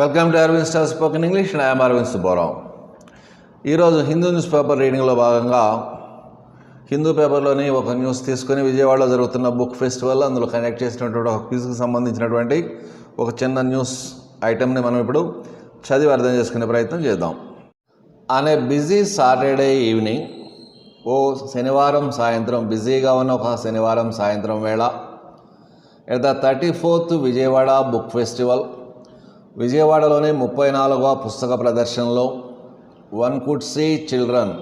Welcome to Aravind star spoken English and I'm Aravind Subbarao ఈరోజు Hindu news paper రీడింగ్లో భాగంగా హిందూ పేపర్లోని ఒక news తీసుకొని విజయవాడలో జరుగుతున్న బుక్ ఫెస్టివల్ అందులో కనెక్ట్ చేసినటువంటి ఒక క్విజ్కి సంబంధించినటువంటి ఒక చిన్న న్యూస్ ఐటెంని మనం ఇప్పుడు చదివి అర్థం చేసుకునే ప్రయత్నం చేద్దాం. అనే బిజీ సాటర్డే ఈవినింగ్. ఓ శనివారం సాయంత్రం బిజీగా ఉన్న ఒక శనివారం సాయంత్రం వేళ. At the thirty fourth Vijayawada book festival. విజయవాడలోని ముప్పై నాలుగవ పుస్తక ప్రదర్శనలో వన్ కుడ్ సీ చిల్డ్రన్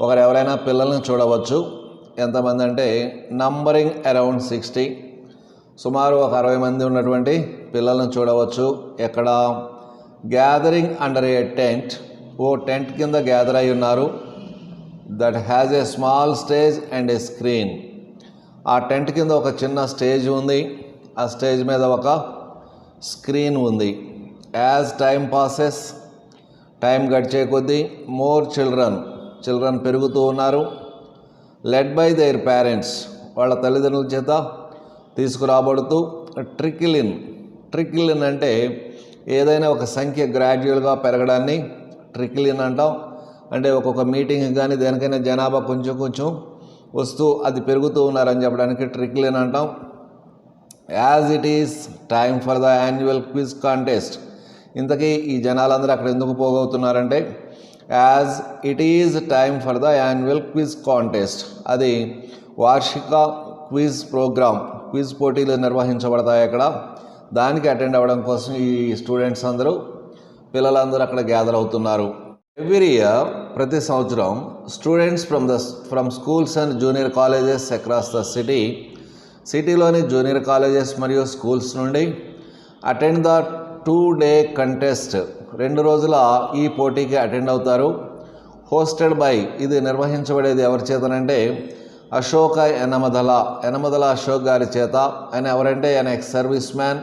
ఒకరు ఎవరైనా పిల్లల్ని చూడవచ్చు. ఎంతమంది అంటే నంబరింగ్ అరౌండ్ సిక్స్టీ. సుమారు ఒక అరవై మంది ఉన్నటువంటి పిల్లల్ని చూడవచ్చు. ఎక్కడ? Gathering under a tent. Oh tent కింద గ్యాదర్ అయి ఉన్నారు. That has a small stage and a screen. ఆ టెంట్ కింద ఒక చిన్న స్టేజ్ ఉంది. ఆ స్టేజ్ మీద ఒక స్క్రీన్ ఉంది. యాజ్ టైం పాసెస్ టైం గడిచే కొద్దీ మోర్ చిల్డ్రన్ చిల్డ్రన్ పెరుగుతూ ఉన్నారు. లెడ్ బై దేర్ పేరెంట్స్ వాళ్ళ తల్లిదండ్రుల చేత తీసుకురాబడుతూ ట్రికిలిన్ ఇన్ ఇన్ అంటే ఏదైనా ఒక సంఖ్య గ్రాడ్యువల్గా పెరగడాన్ని ట్రికిలిన్ అంటాం. అంటే ఒక్కొక్క మీటింగ్ కానీ దేనికైనా జనాభా కొంచెం కొంచెం వస్తూ అది పెరుగుతూ ఉన్నారని చెప్పడానికి ట్రికిలిన్ అంటాం. As it is time for the annual quiz contest ఇంతకీ ఈ జనాలందరూ అక్కడ ఎందుకు పోగవుతున్నారంటే as it is time for the annual quiz contest అది వార్షిక క్విజ్ ప్రోగ్రామ్ క్విజ్ పోటీలు నిర్వహించబడతాయి అక్కడ. దానికి అటెండ్ అవ్వడం కోసం ఈ స్టూడెంట్స్ అందరూ పిల్లలందరూ అక్కడ గ్యాదర్ అవుతున్నారు. ఎవ్రీ ఇయర్ ప్రతి సంవత్సరం students from the from schools and junior colleges across the city సిటీలోని జూనియర్ కాలేజెస్ మరియు స్కూల్స్ నుండి attend the two day contest. రెండు రోజుల ఈ పోటీకి అటెండ్ అవుతారు. హోస్టెడ్ బై ఇది నిర్వహించబడేది ఎవరి చేతనంటే అశోక ఎనమదల ఎనమదల అశోక్ గారి చేత. ఆయన ఎవరంటే ఆయన ex service man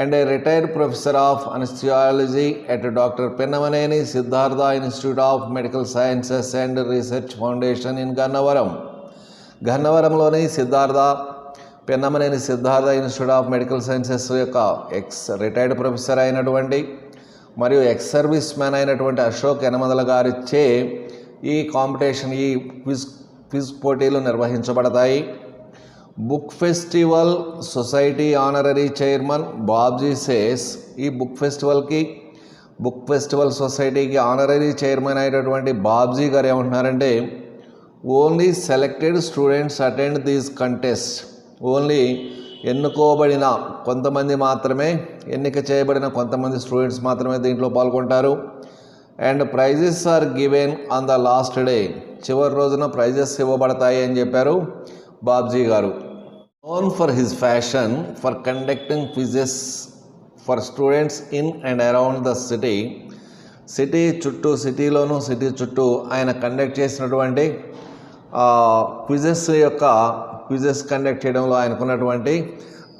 and a retired professor of anaesthesiology at doctor Pinnamaneni Siddhartha institute of medical sciences and research foundation in Gannavaram. గన్నవరంలోని Siddhartha Pennamaneni Siddhartha institute of medical sciences యొక్క ex retired professor అయినటువంటి మరియు X service man అయినటువంటి అశోక్ యనమదల గారిచే ఈ competition ఈ quiz quiz పోటీలు నిర్వహించబడతాయి. Book festival society honorary chairman Babji says ఈ బుక్ ఫెస్టివల్కి బుక్ ఫెస్టివల్ సొసైటీకి ఆనరరీ చైర్మన్ అయినటువంటి బాబ్జీ గారు ఏమంటున్నారంటే only selected students attend these contest only ఎన్నుకోబడిన కొంతమంది మాత్రమే ఎన్నిక చేయబడిన కొంతమంది స్టూడెంట్స్ మాత్రమే దీంట్లో పాల్గొంటారు. And prizes are given on the last day. చివరి రోజున ప్రైజెస్ ఇవ్వబడతాయి అని చెప్పారు Babji garu. Known for his passion for conducting quizzes for students in and around the city city చుట్టూ సిటీలోను సిటీ చుట్టూ ఆయన కండక్ట్ చేసినటువంటి క్విజెస్ యొక్క క్విజెస్ కండక్ట్ చేయడంలో ఆయనకున్నటువంటి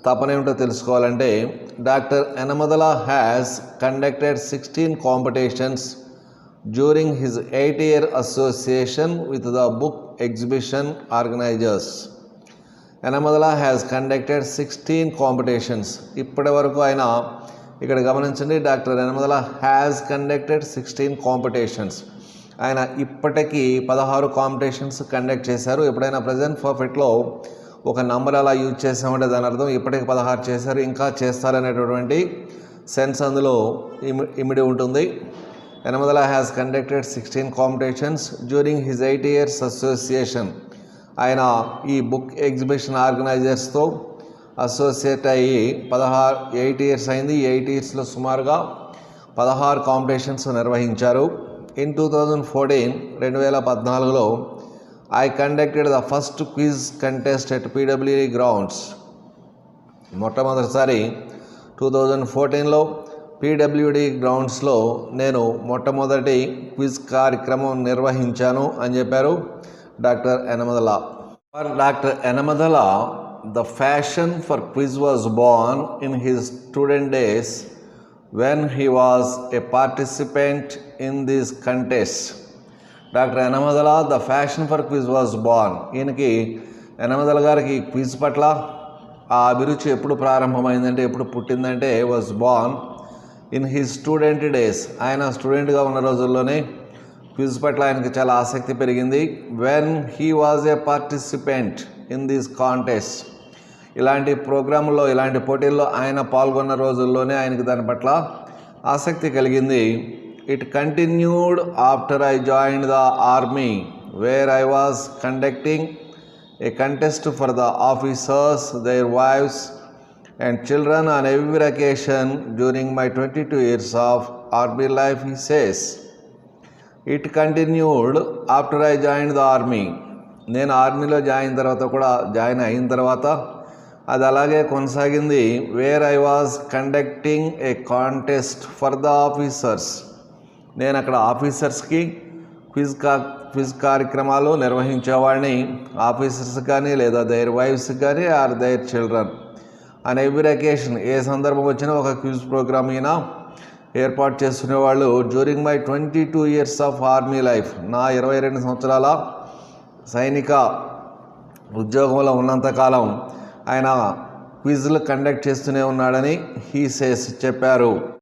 తపన ఏమిటో తెలుసుకోవాలంటే doctor Enamadala has conducted sixteen competitions during his eight year association with the book exhibition organisers. Enamadala has conducted sixteen competitions. ఇప్పటి వరకు ఆయన ఇక్కడ గమనించండి doctor Enamadala has conducted sixteen competitions. ఆయన ఇప్పటికీ పదహారు కాంపిటీషన్స్ కండక్ట్ చేశారు. ఎప్పుడైనా ప్రజెంట్ పర్ఫెక్ట్లో ఒక నంబర్ అలా యూజ్ చేసామంటే దాని అర్థం ఇప్పటికి పదహారు చేశారు. ఇంకా చేస్తారనేటటువంటి సెన్స్ అందులో ఇమి ఇమిడి ఉంటుంది. Enamadala has conducted sixteen competitions during his eight years association ఆయన ఈ బుక్ ఎగ్జిబిషన్ ఆర్గనైజర్స్తో అసోసియేట్ అయ్యి పదహారు ఎయిట్ ఇయర్స్ అయింది. ఎయిట్ ఇయర్స్లో సుమారుగా పదహారు కాంపిటీషన్స్ నిర్వహించారు. ఇన్ టూ థౌజండ్ ఫోర్టీన్ రెండు వేల పద్నాలుగులో I conducted the first quiz contest at PWD grounds మొట్టమొదటిసారి టూ థౌజండ్ ఫోర్టీన్లో పీడబ్ల్యూడి గ్రౌండ్స్లో నేను మొట్టమొదటి క్విజ్ కార్యక్రమం నిర్వహించాను అని చెప్పారు doctor Enamadala. For doctor Enamadala the passion for quiz was born in his student days when he was a participant in this contest doctor Enamadala the passion for quiz was born ఈయనకి ఎనమదల గారికి quiz పట్ల ఆ అభిరుచి ఎప్పుడు ప్రారంభమైందంటే ఎప్పుడు పుట్టిందంటే was born in he student days ఆయన స్టూడెంట్గా ఉన్న రోజుల్లోనే క్విజ్ పట్ల ఆయనకి చాలా ఆసక్తి పెరిగింది. When he was a participant in this contest ఇలాంటి ప్రోగ్రాంలో ఇలాంటి పోటీల్లో ఆయన పాల్గొన్న రోజుల్లోనే ఆయనకి దాని పట్ల ఆసక్తి కలిగింది. It continued after I join the army where I was conducting a contest for the officers their wives children on on every occasion during my 22 years of army life, he says. It continued after I joined the army. నేను ఆర్మీలో join తర్వాత కూడా join అయిన తర్వాత అది అలాగే కొనసాగింది where I was conducting a contest for the officers నేను అక్కడ ఆఫీసర్స్కి క్విజ్ కా క్విజ్ కార్యక్రమాలు నిర్వహించేవాడిని. ఆఫీసర్స్ కానీ లేదా దైర్ వైఫ్స్ కానీ or their children and every occasion ఏ సందర్భం వచ్చినా ఒక క్విజ్ ప్రోగ్రామ్ అయినా ఏర్పాటు చేసుకునేవాళ్ళు. During my twenty two years of army life నా ఇరవై రెండు సంవత్సరాల సైనిక ఉద్యోగంలో ఉన్నంతకాలం ఆయన క్విజ్లు కండక్ట్ చేస్తూనే ఉన్నాడని హీ సేస్ చెప్పారు.